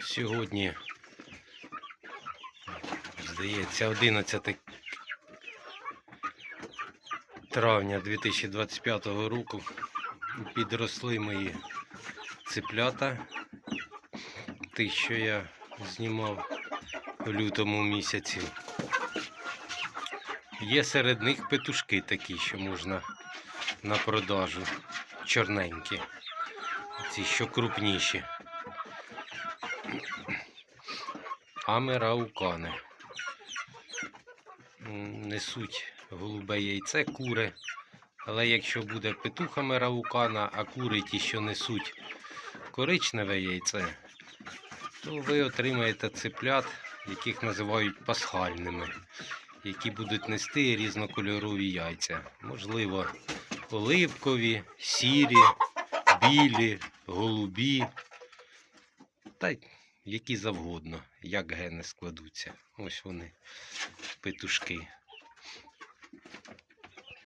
Сьогодні, здається, 11 травня 2025 року підросли мої циплята. Тих, що я знімав у лютому місяці. Є серед них петушки такі, що можна на продажу. Чорненькі. Ці що крупніші. Амераукани. Несуть голубе яйце, кури. Але якщо буде петух амераукана, а кури ті, що несуть коричневе яйце, то ви отримаєте циплят, яких називають пасхальними, які будуть нести різнокольорові яйця. Можливо, оливкові, сірі, білі, голубі, та які завгодно, як гени складуться. Ось вони, петушки.